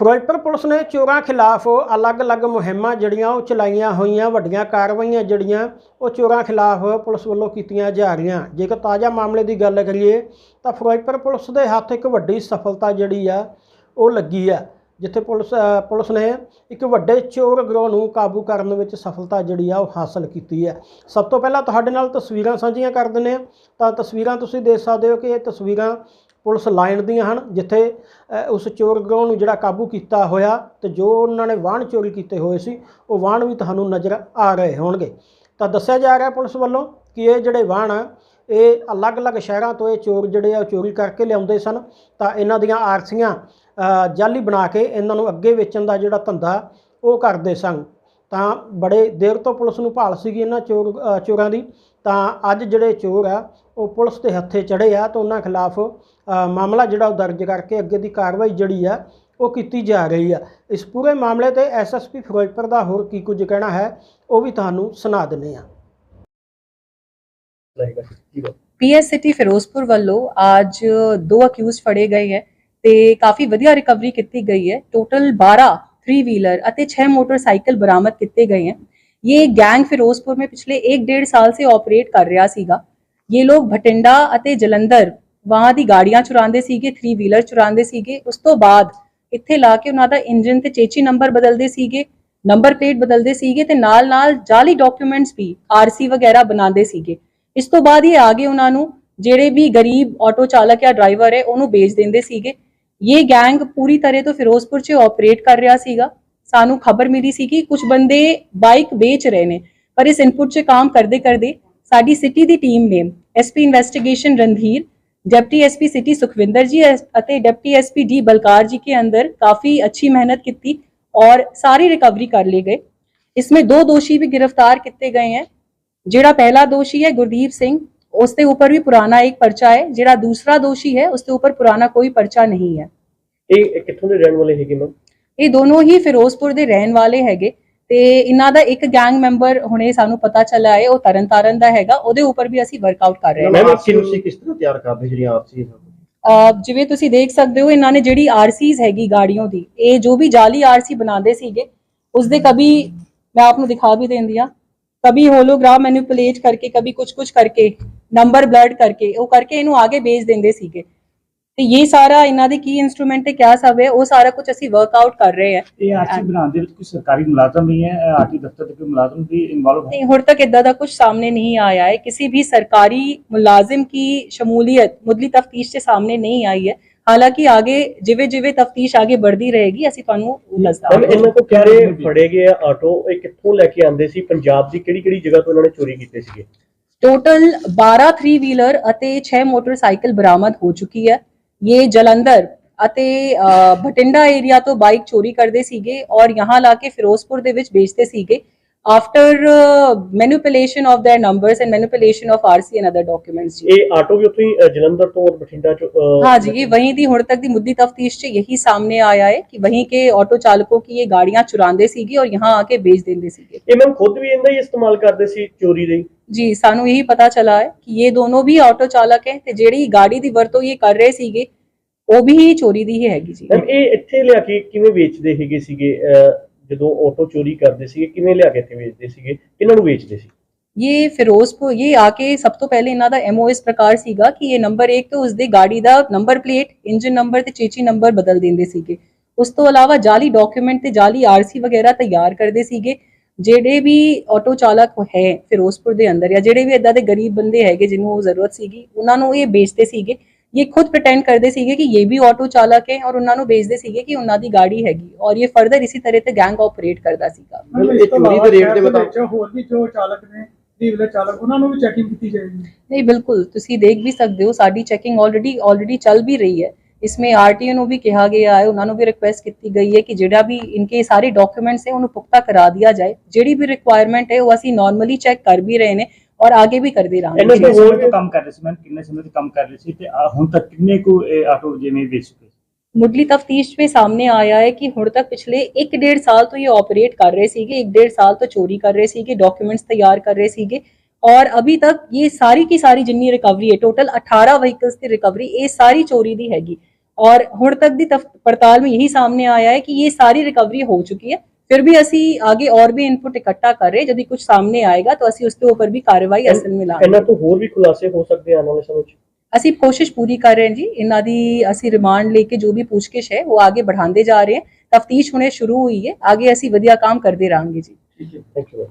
Firozpur police ਨੇ ਚੋਰਾਂ ਖਿਲਾਫ ਅਲੱਗ-ਅਲੱਗ ਮੁਹਿੰਮਾਂ ਜਿਹੜੀਆਂ ਉਹ ਚਲਾਈਆਂ ਹੋਈਆਂ, ਵੱਡੀਆਂ ਕਾਰਵਾਈਆਂ ਜਿਹੜੀਆਂ ਉਹ ਚੋਰਾਂ ਖਿਲਾਫ ਪੁਲਿਸ ਵੱਲੋਂ ਕੀਤੀਆਂ ਜਾ ਰਹੀਆਂ। ਜੇਕਰ ਤਾਜ਼ਾ ਮਾਮਲੇ ਦੀ ਗੱਲ ਕਰੀਏ ਤਾਂ ਫਿਰੋਜ਼ਪੁਰ ਪੁਲਿਸ ਦੇ ਹੱਥ ਇੱਕ ਵੱਡੀ ਸਫਲਤਾ ਜਿਹੜੀ ਆ, ਉਹ ਲੱਗੀ ਆ। ਜਿੱਥੇ ਪੁਲਿਸ ਪੁਲਿਸ ਨੇ ਇੱਕ ਵੱਡੇ ਚੋਰ ਗਰੋਹ ਨੂੰ ਕਾਬੂ ਕਰਨ ਵਿੱਚ ਸਫਲਤਾ ਜਿਹੜੀ ਆ ਉਹ ਹਾਸਲ ਕੀਤੀ ਹੈ। ਸਭ ਤੋਂ ਪਹਿਲਾਂ ਤੁਹਾਡੇ ਨਾਲ ਤਸਵੀਰਾਂ ਸਾਂਝੀਆਂ ਕਰ ਦਿੰਦੇ ਹਾਂ। ਤਾਂ ਤਸਵੀਰਾਂ ਤੁਸੀਂ ਦੇਖ ਸਕਦੇ ਹੋ ਕਿ ਇਹ ਤਸਵੀਰਾਂ ਪੁਲਿਸ ਲਾਈਨ ਦੀਆਂ ਹਨ, ਜਿੱਥੇ ਉਸ ਚੋਰ ਗਰੋਹ ਨੂੰ ਜਿਹੜਾ ਕਾਬੂ ਕੀਤਾ ਹੋਇਆ ਤੇ ਜੋ ਉਹਨਾਂ ਨੇ ਵਾਹਣ ਚੋਰੀ ਕੀਤੇ ਹੋਏ ਸੀ, ਉਹ ਵਾਹਣ ਵੀ ਤੁਹਾਨੂੰ ਨਜ਼ਰ ਆ ਰਹੇ ਹੋਣਗੇ। ਤਾਂ ਦੱਸਿਆ ਜਾ ਰਿਹਾ ਪੁਲਿਸ ਵੱਲੋਂ ਕਿ ਇਹ ਜਿਹੜੇ ਵਾਹਣ ਇਹ ਅਲੱਗ-ਅਲੱਗ ਸ਼ਹਿਰਾਂ ਤੋਂ ਇਹ ਚੋਰ ਜਿਹੜੇ ਆ ਉਹ ਚੋਰੀ ਕਰਕੇ ਲਿਆਉਂਦੇ ਸਨ। ਤਾਂ ਇਹਨਾਂ ਦੀਆਂ ਆਰਸੀਆਂ ਜਾਲੀ ਬਣਾ ਕੇ ਇਹਨਾਂ ਨੂੰ ਅੱਗੇ ਵੇਚਣ ਦਾ ਜਿਹੜਾ ਧੰਦਾ ਉਹ ਕਰਦੇ ਸਨ। ਤਾਂ ਬੜੇ ਦੇਰ ਤੋਂ ਪੁਲਿਸ ਨੂੰ ਭਾਲ ਸੀਗੀ ਇਹਨਾਂ ਚੋਰ ਚੋਰਾਂ ਦੀ। ਤਾਂ ਅੱਜ ਜਿਹੜੇ ਚੋਰ ਆ ਉਹ ਪੁਲਿਸ ਦੇ ਹੱਥੇ ਚੜੇ ਆ ਤਾਂ ਉਹਨਾਂ ਖਿਲਾਫ ਮਾਮਲਾ ਜਿਹੜਾ ਉਹ ਦਰਜ ਕਰਕੇ ਅੱਗੇ ਦੀ ਕਾਰਵਾਈ ਜਿਹੜੀ ਆ ਉਹ ਕੀਤੀ ਜਾ ਰਹੀ ਆ। ਇਸ ਪੂਰੇ ਮਾਮਲੇ ਤੇ ਐਸਐਸਪੀ ਫਿਰੋਜ਼ਪੁਰ ਦਾ ਹੋਰ ਕੀ ਕੁਝ ਕਹਿਣਾ ਹੈ ਉਹ ਵੀ ਤੁਹਾਨੂੰ ਸੁਣਾ ਦਿੰਦੇ ਆ ਪੀਐਸ ਸਿਟੀ ਫਿਰੋਜ਼ਪੁਰ ਵੱਲੋਂ ਅੱਜ ਦੋ ਅਕਿਊਜ਼ ਫੜੇ ਗਏ ਹੈ। ਤੇ ਕਾਫੀ ਵਧੀਆ ਰਿਕਵਰੀ ਕੀਤੀ ਗਈ ਹੈ ਟੋਟਲ 12 3 व्हीलर ਅਤੇ 6 ਮੋਟਰਸਾਈਕਲ ਬਰਾਮਦ ਕੀਤੇ ਗਏ हैं ये गैंग ਫਿਰੋਜ਼ਪੁਰ में पिछले 1 डेढ़ ਸਾਲ ਸੇ ਆਪਰੇਟ ਕਰ ਰਿਹਾ ਸੀਗਾ ਇਹ ਲੋਕ ਭਟਿੰਡਾ ਅਤੇ ਜਲੰਧਰ ਵਹਾਂ ਦੀ ਗਾੜੀਆਂ ਚੁਰਾਉਂਦੇ ਸੀਗੇ 3 ਵੀਲਰ ਚੁਰਾਉਂਦੇ ਸੀਗੇ ਉਸ ਤੋਂ ਬਾਅਦ ਇੱਥੇ ਲਾ ਕੇ ਉਹਨਾਂ ਦਾ ਇੰਜਨ ਤੇ ਚੇਚੀ ਨੰਬਰ ਬਦਲਦੇ ਸੀਗੇ ਨੰਬਰ ਪਲੇਟ ਬਦਲਦੇ ਸੀਗੇ ਤੇ ਨਾਲ ਨਾਲ ਜਾਲੀ ਡਾਕੂਮੈਂਟਸ ਵੀ ਆਰਸੀ ਵਗੈਰਾ ਬਣਾਉਂਦੇ ਸੀਗੇ ਇਸ ਤੋਂ ਬਾਅਦ ਇਹ ਆਗੇ ਉਹਨਾਂ ਨੂੰ ਜਿਹੜੇ ਵੀ ਗਰੀਬ ਆਟੋ ਚਾਲਕ ਜਾਂ ਡਰਾਈਵਰ ਹੈ ਉਹਨੂੰ ਵੇਚ ਦਿੰਦੇ ਸੀਗੇ ਇਹ ਗੈਂਗ ਪੂਰੀ ਤਰ੍ਹਾਂ ਤੋਂ ਫਿਰੋਜ਼ਪੁਰ 'ਚ ਆਪਰੇਟ ਕਰ ਰਿਹਾ ਸੀਗਾ ਸਾਨੂੰ ਖਬਰ ਮਿਲੀ ਸੀ ਕਿ ਕੁਝ ਬੰਦੇ ਬਾਈਕ ਵੇਚ ਰਹੇ ਨੇ ਪਰ ਇਸ ਇਨਪੁਟ 'ਚ ਕੰਮ ਕਰਦੇ ਕਰਦੇ ਸਾਡੀ ਸਿਟੀ ਦੀ ਟੀਮ ਨੇ SP investigation Randhir deputy SP city Sukhwinder ji S- ਅਤੇ deputy SP D Balkar ji के अंदर काफी अच्छी मेहनत की थी और सारी रिकवरी कर लिए गए इसमें दो दोषी भी गिरफ्तार किए गए हैं ਜਿਹੜਾ ਪਹਿਲਾ ਦੋਸ਼ੀ ਹੈ ਗੁਰਦੀਪ ਸਿੰਘ उसके ऊपर भी पुराना एक पर्चा है ਜਿਹੜਾ ਦੂਸਰਾ ਦੋਸ਼ੀ ਹੈ ਉਸਦੇ ਉੱਪਰ ਪੁਰਾਣਾ ਕੋਈ ਪਰਚਾ ਨਹੀਂ ਹੈ। ਇਹ ਕਿੱਥੋਂ ਦੇ ਰਹਿਣ ਵਾਲੇ ਹੈਗੇ ਮੈਮ ਇਹ ਦੋਨੋਂ ਹੀ ਫਿਰੋਜ਼ਪੁਰ ਦੇ ਰਹਿਣ ਵਾਲੇ ਹੈਗੇ ਤੇ ਇਹਨਾਂ ਦਾ ਇੱਕ ਗੈਂਗ ਮੈਂਬਰ ਹੁਣੇ ਸਾਨੂੰ ਪਤਾ ਚੱਲਾ ਹੈ ਉਹ ਤਰਨਤਾਰਨ ਦਾ ਹੈਗਾ ਉਹਦੇ ਉੱਪਰ ਵੀ ਅਸੀਂ ਵਰਕਆਊਟ ਕਰ ਰਹੇ ਹਾਂ। ਮੈਮ ਕਿਸ ਤਰ੍ਹਾਂ ਤਿਆਰ ਕਰਦੇ ਜਿਹੜੀ ਆਪਸੀ ਜਿਵੇਂ ਤੁਸੀਂ ਦੇਖ ਸਕਦੇ ਹੋ ਇਹਨਾਂ ਨੇ ਜਿਹੜੀ ਆਰਸੀਜ਼ ਹੈਗੀ ਗਾੜੀਆਂ ਦੀ ਇਹ ਜੋ ਵੀ ਜਾਲੀ ਆਰਸੀ ਬਣਾਉਂਦੇ ਸੀਗੇ ਉਸਦੇ ਕभी ਮੈਂ ਆਪ ਨੂੰ ਦਿਖਾ ਵੀ ਦਿੰਦੀ ਆ ਕभी ਹੋਲੋਗ੍ਰਾਮ ਮੈਨੂਪਲੇਟ ਕਰਕੇ ਕभी ਕੁਝ ਕੁਝ ਕਰਕੇ ਨੰਬਰ ਬਲਰਡ ਕਰਕੇ ਉਹ ਕਰਕੇ ਇਹਨੂੰ ਆਗੇ ਭੇਜ ਦਿੰਦੇ ਸੀਗੇ। ਤੇ ਇਹ ਸਾਰਾ ਇਹਨਾਂ ਦੇ ਕੀ ਇਨਸਟਰੂਮੈਂਟ ਤੇ ਕਿਆ ਸਭ ਹੈ ਉਹ ਸਾਰਾ ਕੁਝ ਅਸੀਂ ਵਰਕ ਆਊਟ ਕਰ ਰਹੇ ਹਾਂ। ਇਹ ਆਰਟੀ ਬਣਾਉਣ ਦੇ ਵਿੱਚ ਕੋਈ ਸਰਕਾਰੀ ਮੁਲਾਜ਼ਮ ਨਹੀਂ ਹੈ ਆਰਟੀ ਦਫ਼ਤਰ ਦੇ ਕੋਈ ਮੁਲਾਜ਼ਮ ਵੀ ਇਨਵੋਲਵ ਨਹੀਂ ਹੁਣ ਤੱਕ ਇਦਾਂ ਦਾ ਕੁਝ ਸਾਹਮਣੇ ਨਹੀਂ ਆਇਆ ਹੈ। ਕਿਸੇ ਵੀ ਸਰਕਾਰੀ ਮੁਲਾਜ਼ਮ ਕੀ ਸ਼ਮੂਲੀਅਤ ਮੁੱਢਲੀ ਤਫਤੀਸ਼ ਦੇ ਸਾਹਮਣੇ ਨਹੀਂ ਆਈ ਹੈ। ਹਾਲਾਂਕਿ ਆਗੇ ਜਿਵੇਂ ਜਿਵੇਂ ਤਫਤੀਸ਼ ਆਗੇ ਵੱਧਦੀ ਰਹੇਗੀ ਅਸੀਂ ਤੁਹਾਨੂੰ ਦੱਸਦਾ ਹਾਂ ਇਹਨਾਂ ਕੋ ਕਿਹੜੇ ਫੜੇ ਗਏ ਆਟੋ ਇਹ ਕਿੱਥੋਂ ਲੈ ਕੇ ਆਂਦੇ ਸੀ? ਪੰਜਾਬ ਦੀ ਕਿਹੜੀ ਕਿਹੜੀ ਜਗ੍ਹਾ ਤੋਂ ਇਹਨਾਂ ਨੇ ਚੋਰੀ ਕੀਤੇ ਸੀਗੇ? ਟੋਟਲ 12 3 ਵੀਲਰ ਅਤੇ 6 ਮੋਟਰਸਾਈਕਲ ਬਰਾਮਦ ਹੋ ਚੁੱਕੀ ਹੈ। ਇਹ ਜਲੰਧਰ ਅਤੇ ਅ, ਬਠਿੰਡਾ ਏਰੀਆ ਤੋਂ ਬਾਈਕ ਚੋਰੀ ਕਰਦੇ ਸੀਗੇ ਔਰ ਯਹਾਂ ਲਾ ਕੇ ਫਿਰੋਜ਼ਪੁਰ ਦੇ ਵਿੱਚ ਵੇਚਦੇ ਸੀਗੇ। after manipulation of their numbers and manipulation of RC and other documents ਜੀ ਇਹ ਆਟੋ ਵੀ ਉੱਥੋਂ ਹੀ ਅ, ਜਲੰਧਰ ਤੋਂ ਔਰ ਬਠਿੰਡਾ ਚੋਂ ਅ, हाँ जी ये वहीं थी हुण तक दी मुद्दी तफ्तीश से यही सामने आया है कि वहीं के ऑटो चालकों की ये गाड़ियां चुरांदे सीगी और यहाँ आके बेच देंदे सीगे ਇਹ ਮੈਮ ਖੁਦ ਵੀ ਇਹਦਾ ਹੀ ਇਸਤੇਮਾਲ ਕਰਦੇ ਸੀ ਚੋਰੀ ਦੇ जी सानू यही पता चला है कि ये दोनों भी ऑटो चालक हैं ਤੇ ਜਿਹੜੀ ਗਾੜੀ ਦੀ ਵਰਤੋਂ ਇਹ ਕਰ ਰਹੇ ਸੀਗੇ ਉਹ ਵੀ ਚੋਰੀ ਦੀ ਹੀ ਹੈਗੀ ਜੀ ਮੈਮ ਇਹ ਇੱਥੇ ਲਿਆ ਕੇ ਕਿਵੇਂ ਵੇਚਦੇ ਹੈਗੇ ਸੀਗੇ ਅ, ਜਦੋਂ ਆਟੋ ਚੋਰੀ ਕਰਦੇ ਸੀਗੇ, ਕਿਵੇਂ ਲਿਆ ਕੇ ਇੱਥੇ ਵੇਚਦੇ ਸੀਗੇ? ਕਿਹਨਾਂ ਨੂੰ ਵੇਚਦੇ ਸੀ? ਇਹ ਫਿਰੋਜ਼ਪੁਰ ਇਹ ਆ ਕੇ ਸਭ ਤੋਂ ਪਹਿਲੇ ਇਹਨਾਂ ਦਾ ਐਮਓ ਇਸ ਸੀਗਾ ਕਿ ਇਹ ਨੰਬਰ 1 ਤੋਂ ਉਸਦੇ ਗਾੜੀ ਦਾ ਨੰਬਰ ਪਲੇਟ ਇੰਜਨ ਨੰਬਰ ਤੇ ਚੇਚੀ ਨੰਬਰ ਬਦਲ ਦਿੰਦੇ ਸੀਗੇ। ਉਸ ਤੋਂ ਇਲਾਵਾ ਜਾਲੀ ਡਾਕੂਮੈਂਟ ਤੇ ਜਾਲੀ ਆਰਸੀ ਵਗੈਰਾ ਤਿਆਰ ਕਰਦੇ ਸੀਗੇ, ਜਿਹੜੇ ਵੀ ਆਟੋ ਚਾਲਕ ਹੈ ਫਿਰੋਜ਼ਪੁਰ ਦੇ ਅੰਦਰ ਜਾਂ ਜਿਹੜੇ ਵੀ ਇਦਾਂ ਦੇ ਗਰੀਬ ਬੰਦੇ ਹੈਗੇ ਜਿਹਨੂੰ ਉਹ ਜ਼ਰੂਰਤ ਸੀਗੀ, ਉਹਨਾਂ ਨੂੰ ਇਹ ਵੇਚਦੇ ਸੀਗੇ। ਇਹ ਖੁਦ ਪ੍ਰਟੈਂਡ ਕਰਦੇ ਸੀਗੇ ਕਿ ਇਹ ਵੀ ਆਟੋ ਚਾਲਕ ਹੈ ਔਰ ਉਹਨਾਂ ਨੂੰ ਵੇਚਦੇ ਸੀਗੇ ਕਿ ਉਹਨਾਂ ਦੀ ਗਾੜੀ ਹੈਗੀ ਔਰ ਇਹ ਫਰਦਰ ਇਸੇ ਤਰ੍ਹਾਂ ਤੇ ਗੈਂਗ ਆਪਰੇਟ ਕਰਦਾ ਸੀਗਾ ਮਤਲਬ ਇਹ ਚੋਰੀ ਦੇ ਰੇਟ ਦੇ ਵਿੱਚ ਹੋਰ ਵੀ ਜੋ ਚਾਲਕ ਨੇ ਵੀਲਰ ਚਾਲਕ ਉਹਨਾਂ ਨੂੰ ਵੀ ਚੈਕਿੰਗ ਕੀਤੀ ਜਾਏਗੀ ਨਹੀਂ ਬਿਲਕੁਲ ਤੁਸੀਂ ਦੇਖ ਵੀ ਸਕਦੇ ਹੋ ਸਾਡੀ ਚੈਕਿੰਗ ਆਲਰੇਡੀ ਆਲਰੇਡੀ ਚੱਲ ਵੀ ਰਹੀ ਹੈ इसमें ਆਰਟੀਓ ਨੂੰ ਵੀ ਕਿਹਾ ਗਿਆ ਹੈ ਉਹਨਾਂ ਨੂੰ ਵੀ ਰਿਕੁਐਸਟ ਕੀਤੀ ਗਈ ਹੈ ਕਿ ਜਿਹੜਾ ਵੀ ਇਨਕੇ ਸਾਰੇ ਡਾਕੂਮੈਂਟਸ ਹੈ ਉਹਨੂੰ ਪੁਖਤਾ ਕਰਾ ਦਿਆ ਜਾਏ ਜਿਹੜੀ ਵੀ ਰਿਕੁਆਇਰਮੈਂਟ ਹੈ ਉਹ ਅਸੀਂ ਨਾਰਮਲੀ ਚੈੱਕ ਕਰ ਵੀ ਰਹੇ ਨੇ ਔਰ ਆਗੇ ਵੀ ਕਰਦੇ ਰਹਾਂਗੇ ਇਹਨਾਂ ਕਿੰਨੇ ਤੋਂ ਹੋਰ ਸਮੇਂ ਤੋਂ ਕੰਮ ਕਰ ਰਹੇ ਸੀ ਮੈਂ ਕਿੰਨੇ ਸਮੇਂ ਤੋਂ ਕੰਮ ਕਰ ਰਹੇ ਸੀ ਤੇ ਆ ਹੁਣ ਤੱਕ ਕਿੰਨੇ ਕੁ ਇਹ ਆਟੋ ਜਿਵੇਂ ਵੇਚ ਚੁੱਕੇ ਮੁੱਢਲੀ ਤਫਤੀਸ਼ ਵਿੱਚ ਸਾਹਮਣੇ ਆਇਆ ਹੈ ਕਿ ਹੁਣ ਤੱਕ ਪਿਛਲੇ 1.5 ਸਾਲ ਤੋਂ ਇਹ ਆਪਰੇਟ ਕਰ ਰਹੇ ਸੀਗੇ 1.5 ਸਾਲ ਤੋਂ ਚੋਰੀ ਕਰ ਰਹੇ ਸੀਗੇ ਡਾਕੂਮੈਂਟਸ ਤਿਆਰ ਕਰ ਰਹੇ ਸੀਗੇ ਔਰ ਅਭੀ ਤੱਕ ਇਹ ਸਾਰੀ ਕੀ ਸਾਰੀ ਜਿੰਨੀ ਰਿਕਵਰੀ ਹੈ ਟੋਟਲ 18 ਵਹੀਕਲਸ ਦੀ ਰਿਕਵਰੀ ਇਹ ਸਾਰੀ ਚੋਰੀ ਦੀ ਹੈਗੀ और ਹੁਣ ਤੱਕ ਦੀ ਤਫ- ਪੜਤਾਲ में यही सामने आया है कि ये सारी रिकवरी हो चुकी है ਫਿਰ ਵੀ ਅਸੀਂ ਆਗੇ ਔਰ ਵੀ ਇਨਪੁਟ ਇਕੱਠਾ ਕਰ ਰਹੇ ਜਦੋਂ ਕੁਝ ਸਾਹਮਣੇ ਆਏਗਾ ਤਾਂ ਅਸੀਂ ਉਸ ਦੇ ਉੱਪਰ ਵੀ ਕਾਰਵਾਈ ਅਸਲ ਵਿੱਚ ਲਾਂਗੇ ਇਹਨਾਂ ਤੋਂ ਹੋਰ ਵੀ ਖੁਲਾਸੇ ਹੋ ਸਕਦੇ ਆਉਣ ਵਾਲੇ ਸਮੇਂ 'ਚ ਅਸੀਂ ਕੋਸ਼ਿਸ਼ ਪੂਰੀ ਕਰ ਰਹੇ ਹਾਂ ਜੀ ਇਹਨਾਂ ਦੀ ਅਸੀਂ ਰਿਮਾਂਡ ਲੈ ਕੇ ਜੋ ਵੀ ਪੁੱਛਗਿਛ ਹੈ ਉਹ ਆਗੇ बढ़ाते ਜਾ ਰਹੇ ਹਾਂ ਤਫਤੀਸ਼ ਹੁਣੇ ਸ਼ੁਰੂ ਹੋਈ ਹੈ ਆਗੇ ਅਸੀਂ ਵਧੀਆ ਕੰਮ ਕਰਦੇ ਰਹਾਂਗੇ ਜੀ ਥੈਂਕ ਯੂ